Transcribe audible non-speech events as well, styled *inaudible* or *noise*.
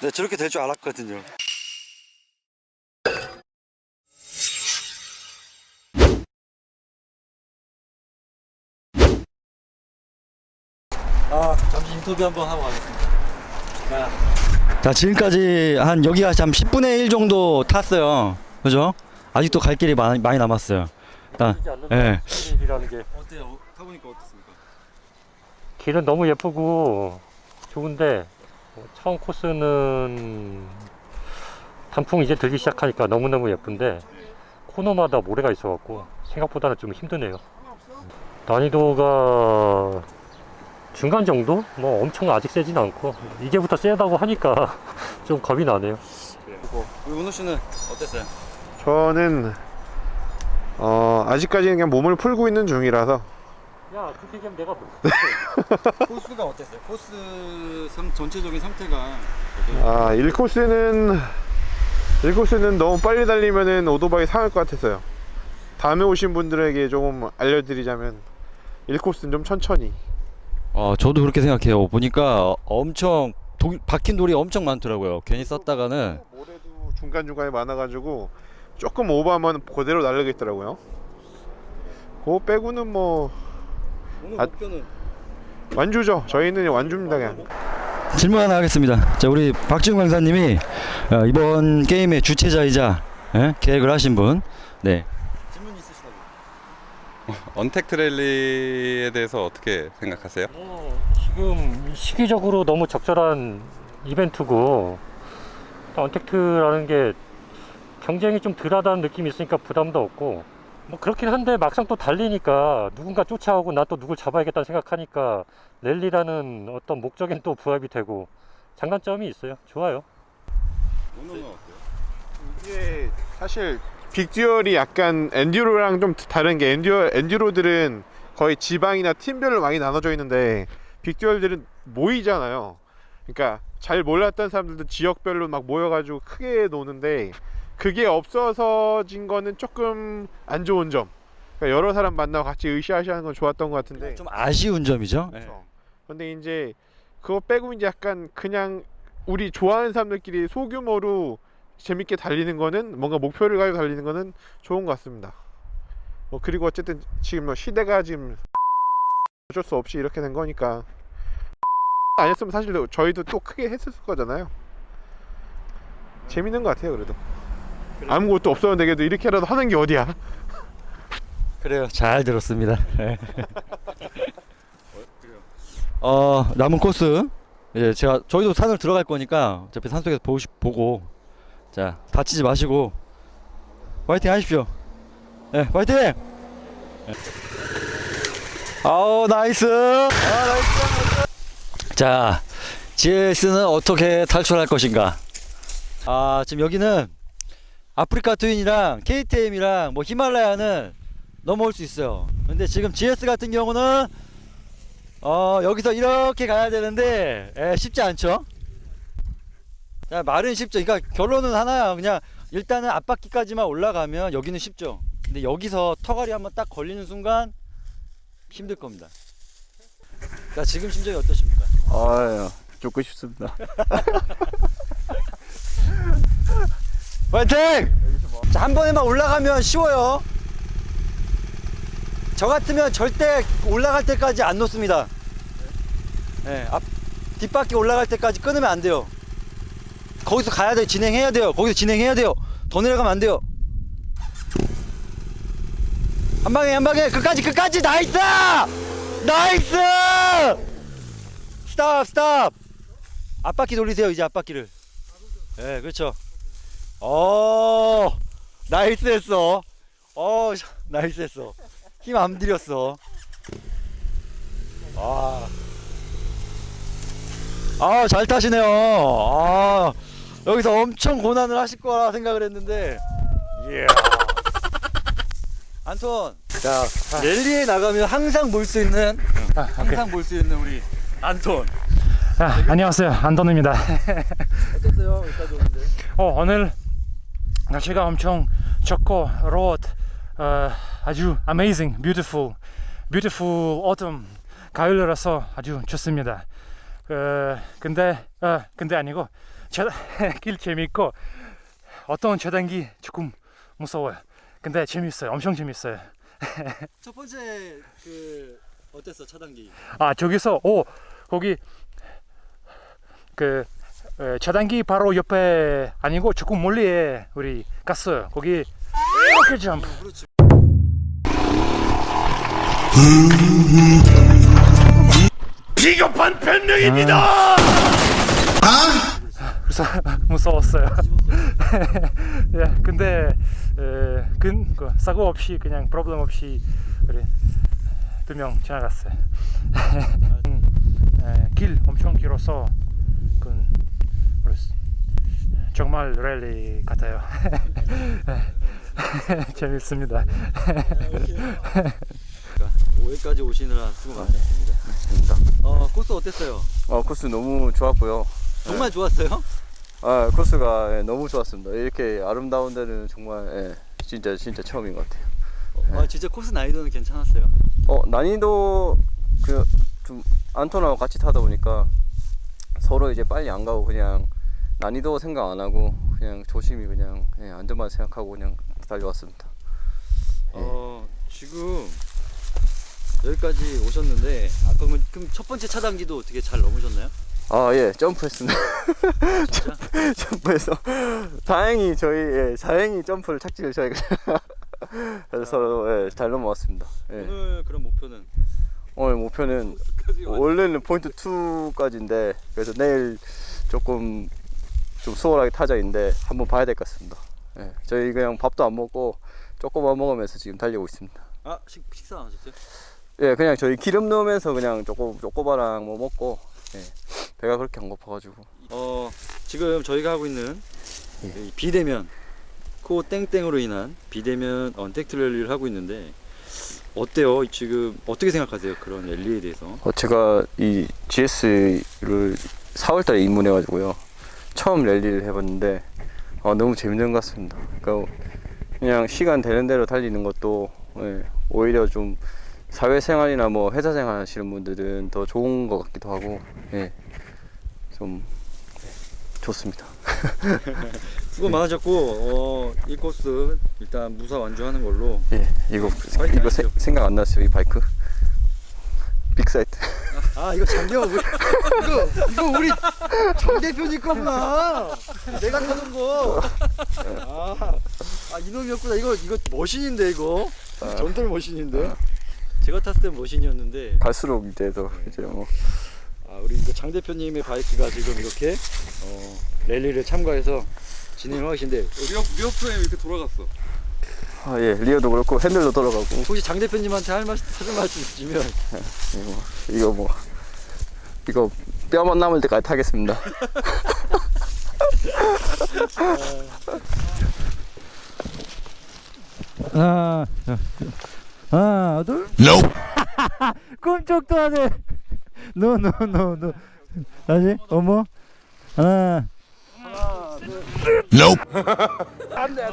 네, 저렇게 될 줄 알았거든요. 아, 잠시 인터뷰 한번 하고 가겠습니다. 자, 자 지금까지 한 여기가 한 10분의 1 정도 탔어요. 그죠? 아직도 갈 길이 많이, 많이 남았어요. 일단, 예. 일이라는 게 어때요? 타보니까 어떻습니까? 길은 너무 예쁘고 좋은데 어, 처음 코스는 단풍 이제 들기 시작하니까 너무너무 예쁜데 코너마다 모래가 있어갖고 생각보다는 좀 힘드네요. 난이도가 중간 정도? 뭐 엄청 아직 세진 않고 이제부터 세다고 하니까 *laughs* 좀 겁이 나네요. 우리 은호 씨는 어땠어요? 저는 어, 아직까지는 그냥 몸을 풀고 있는 중이라서 야 그렇게 얘기하면 내가 뭐 *laughs* 코스가 어땠어요? 코스 상, 전체적인 상태가 아 1코스는 1코스는 너무 빨리 달리면은 오토바이 상할 것 같아서요 다음에 오신 분들에게 조금 알려드리자면 1코스는 좀 천천히 어, 저도 그렇게 생각해요. 보니까 엄청 도, 박힌 돌이 엄청 많더라고요. 괜히 썼다가는 모래도 중간중간에 많아가지고 조금 오버하면 그대로 날르겠더라고요 그거 빼고는 뭐 오늘 아- 목표는 완주죠 저희는 완주입니다 그냥 질문 하나 하겠습니다. 자, 우리 박지훈 강사님이 어, 이번 게임의 주최자이자 예? 계획을 하신 분. 네. 질문 있으시다고. 언택트 랠리에 대해서 어떻게 생각하세요? 뭐 지금 시기적으로 너무 적절한 이벤트고 또 언택트라는 게 경쟁이 좀 덜하다는 느낌이 있으니까 부담도 없고 뭐 그렇긴 한데 막상 또 달리니까 누군가 쫓아오고 나 또 누굴 잡아야겠다 생각하니까 랠리라는 어떤 목적엔 또 부합이 되고 장단점이 있어요 좋아요? 이게 사실 빅듀얼이 약간 엔듀로랑 좀 다른 게 엔듀어, 엔듀로들은 거의 지방이나 팀별로 많이 나눠져 있는데 빅듀얼들은 모이잖아요. 그러니까 잘 몰랐던 사람들도 지역별로 막 모여가지고 크게 노는데 그게 없어서진 거는 조금 안 좋은 점. 그러니까 여러 사람 만나고 같이 으쌰으쌰하는 건 좋았던 것 같은데. 좀 아쉬운 점이죠. 그렇죠. 근데 이제 그거 빼고 이제 약간 그냥 우리 좋아하는 사람들끼리 소규모로 재밌게 달리는 거는 뭔가 목표를 가지고 달리는 거는 좋은 것 같습니다. 뭐 그리고 어쨌든 지금 뭐 시대가 지금 어쩔 수 없이 이렇게 된 거니까 아니었으면 사실 저희도 또 크게 했을 거잖아요. 재밌는 것 같아요 그래도. 아무것도 없었는데 그래도 이렇게라도 하는 게 어디야? 그래요. 잘 들었습니다. 네. *laughs* 어 남은 코스 이제 제가 저희도 산을 들어갈 거니까 어차피 산속에서 보고 싶- 보고 자 다치지 마시고 화이팅 하십시오. 네, 화이팅! 네. 아우 나이스. 아 나이스. 자 GS는 어떻게 탈출할 것인가? 아 지금 여기는 아프리카 트윈이랑 KTM이랑 뭐 히말라야는 넘어올 수 있어요. 근데 지금 GS 같은 경우는 어 여기서 이렇게 가야 되는데 에, 쉽지 않죠. 자, 말은 쉽죠. 그러니까 결론은 하나야. 그냥 일단은 앞바퀴까지만 올라가면 여기는 쉽죠. 근데 여기서 터갈이 한번 딱 걸리는 순간 힘들 겁니다. 자, 지금 심정이 어떠십니까? 아유, 죽고 싶습니다. *laughs* 파이팅! 자, 한 번에만 올라가면 쉬워요. 저 같으면 절대 올라갈 때까지 안 놓습니다. 네, 앞, 뒷바퀴 올라갈 때까지 끊으면 안 돼요. 거기서 가야 돼. 진행해야 돼요. 거기서 진행해야 돼요. 더 내려가면 안 돼요. 한 방에, 한 방에. 끝까지, 끝까지. 나이스! 나이스! 스탑, 스탑! 앞바퀴 돌리세요. 이제 앞바퀴를. 네, 그렇죠. 어 나이스 했어. 어 샤, 나이스 했어. 힘 안 들였어. 아아잘 타시네요. 아 여기서 엄청 고난을 하실 거라 생각을 했는데. 이야. 안톤 자 랠리에 나가면 항상 볼 수 있는 항상 볼 수 있는 우리 안톤 아, 안녕하세요. 안돈입니다. *laughs* 어땠어요? 여기까지 오는데? 어, 오늘 날씨가 엄청 좋고 로드 어, 아주 amazing, beautiful, beautiful autumn 가을이라서 아주 좋습니다. 어, 근데 어, 근데 아니고 차, *laughs* 길 재밌고 어떤 차단기 조금 무서워요. 근데 재밌어요. 엄청 재밌어요. *laughs* 첫 번째 그 어땠어 차단기? 아 저기서 오 거기 그 에, 차단기 바로 옆에 아니고 조금 멀리에 우리 갔어요. 거기 이렇게 점프. 그렇지. 그래서 *laughs* 무서웠어요. *laughs* 예, 근데 에, 근 그, 사고 없이 그냥 프로블럼 없이 우리 두명 지나갔어요. *laughs* 음, 에, 길 엄청 길어서 그 정말 랠리 같아요. *laughs* 재밌습니다. 5회까지 오시느라 수고 많으셨습니다. 어 코스 어땠어요? 어, 코스 너무 좋았고요. 정말 좋았어요? 아, 코스가 예, 너무 좋았습니다. 이렇게 아름다운 데는 정말 예, 진짜 진짜 처음인 것 같아요. 아 진짜 코스 난이도는 괜찮았어요? 어, 난이도 그 좀 안토나와 같이 타다 보니까 서로 이제 빨리 안 가고 그냥 난이도 생각 안 하고 그냥 조심히 그냥 예, 안전만 생각하고 그냥 달려왔습니다. 어 지금 여기까지 오셨는데 아까 그럼, 그럼 첫 번째 차단기도 어떻게 잘 넘으셨나요? 아, 예, 점프했습니다. 진짜? *laughs* 점프해서 다행히 저희 예, 다행히 점프를 착지를 저희가 *laughs* 그래서 예, 잘 넘어왔습니다. 예. 오늘 그런 목표는 오늘 목표는 원래는 포인트 2까지인데 그래서 내일 조금 좀 수월하게 타자인데 한번 봐야 될 것 같습니다. 예, 저희 그냥 밥도 안 먹고 조금만 먹으면서 지금 달리고 있습니다. 아 식, 식사 안 하셨어요? 예, 그냥 저희 기름 넣으면서 그냥 조금 쪼꼬바랑 뭐 먹고 예, 배가 그렇게 안 고파가지고 어 지금 저희가 하고 있는 예. 이 비대면 코 땡땡으로 인한 비대면 언택트 랠리를 하고 있는데 어때요? 지금 어떻게 생각하세요? 그런 랠리에 대해서? 어, 제가 이 GS를 4월달에 입문해가지고요. 처음 랠리를 해봤는데 어, 너무 재밌는 것 같습니다. 그러니까 그냥 시간 되는 대로 달리는 것도 예, 오히려 좀 사회생활이나 뭐 회사생활 하시는 분들은 더 좋은 것 같기도 하고 예, 좀 예, 좋습니다. *laughs* 수고 많으셨고 어, 이 코스 일단 무사 완주하는 걸로 예, 이거 이거 세-. 생각 안 났어요 이 바이크 빅사이트. 아 이거 장기영 우리 이거 이거 우리 정 대표님 거구나. 내가 타는 거 아 아, 이놈이었구나. 이거 이거 머신인데 이거? 전돌 머신인데? 제가 탔을 땐 머신이었는데. 갈수록 이제 더 이제 뭐. 아 우리 이거 장 대표님의 바이크가 지금 이렇게 어, 랠리를 참가해서 진행을 하신데. 리어 리어 프레임 이렇게 돌아갔어. 아, 예, 리어도 그렇고 핸들도 돌아가고. 혹시 장 대표님한테 할 말씀 하실 말씀 있으면. 이거 뭐 이거 뼈만 남을 때까지 타겠습니다. 하나 하나 둘 꿈쩍도 안해. 노노노노 다시 어머. 하나 하나 둘 안돼 안 돼